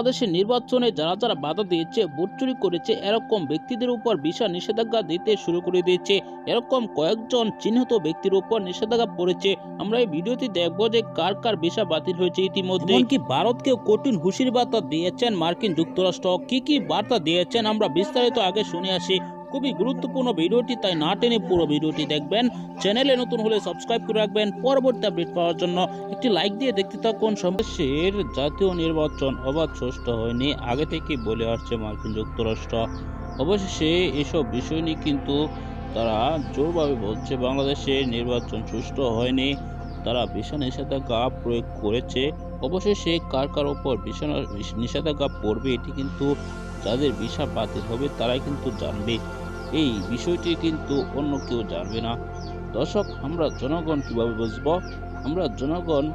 বাংলাদেশের নির্বাচনে যারা যারা বাধা দিয়েছে, ভোট চুরি করেছে, এরকম ব্যক্তিদের উপর বিশাল নিষেধাজ্ঞা দিতে শুরু করে দিয়েছে। এরকম কয়েকজন চিহ্নিত ব্যক্তির উপর নিষেধাজ্ঞা পড়েছে। আমরা এই ভিডিওতে দেখব যে কার কার ভিসা বাতিল হয়েছে ইতিমধ্যে। এমনকি ভারতকেও কঠিন হুঁশির বার্তা দিয়েছেন মার্কিন যুক্তরাষ্ট্র। কি কি বার্তা দিয়েছেন আমরা বিস্তারিত আগে শুনে আসি। খুবই গুরুত্বপূর্ণ ভিডিওটি, তাই না টেনে পুরো ভিডিওটি দেখবেন। চ্যানেলে নতুন হলে সাবস্ক্রাইব করে রাখবেন। পরবর্তী আপডেট পাওয়ার জন্য একটি লাইক দিয়ে দেখতে থাকুন। সমাবেশের জাতীয় নির্বাচন অবাধ, সুষ্ঠু হয়নি, আগে থেকে বলে আসছে মার্কিন যুক্তরাষ্ট্র। অবশেষে এসব বিষয় নিয়ে কিন্তু তারা জোরভাবে বলছে, বাংলাদেশে নির্বাচন সুষ্ঠু হয়নি। তারা ভীষণ নিষেধাজ্ঞা প্রয়োগ করেছে। অবশেষে কার কার ওপর ভীষণ নিষেধাজ্ঞা পড়বে, এটি কিন্তু যাদের ভিসা বাতিল হবে তারাই কিন্তু জানবে। এই বিষয়টি কিন্তু অন্য কেউ জানবে না। দর্শক, আমরা জনগণ কীভাবে বুঝব? আমরা জনগণ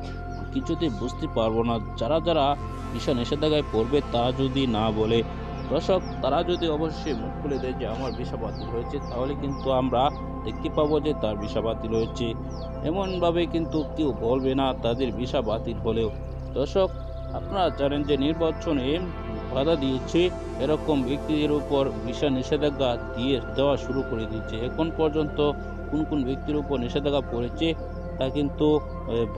কিছুতে বুঝতে পারব না। যারা যারা ভিসা নিষেধাজ্ঞায় পড়বে তারা যদি না বলে, দর্শক, তারা যদি অবশ্যই মুখ খুলে দেয় যে আমার ভিসা বাতিল হয়েছে, তাহলে কিন্তু আমরা দেখতে পাবো যে তার ভিসা বাতিল হয়েছে। এমনভাবে কিন্তু কেউ বলবে না তাদের ভিসা বাতিল হলেও। দর্শক, আপনারা জানেন যে নির্বাচনে বাধা দিয়েছে, এরকম ব্যক্তিদের উপর ভিসা নিষেধাজ্ঞা দিয়ে দেওয়া শুরু করে দিয়েছে। এখন পর্যন্ত কোন কোন ব্যক্তির উপর নিষেধাজ্ঞা পড়েছে, তা কিন্তু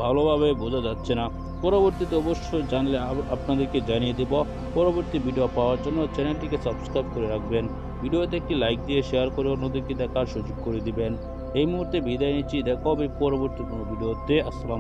ভালোভাবে বোঝা যাচ্ছে না। পরবর্তীতে অবশ্যই জানলে আপনাদেরকে জানিয়ে দেব। পরবর্তী ভিডিও পাওয়ার জন্য চ্যানেলটিকে সাবস্ক্রাইব করে রাখবেন। ভিডিওতে একটি লাইক দিয়ে শেয়ার করে অন্যদেরকে দেখার সুযোগ করে দিবেন। এই মুহূর্তে বিদায় নিচ্ছি। দেখা হবে পরবর্তী কোনো ভিডিওতে আসসালাম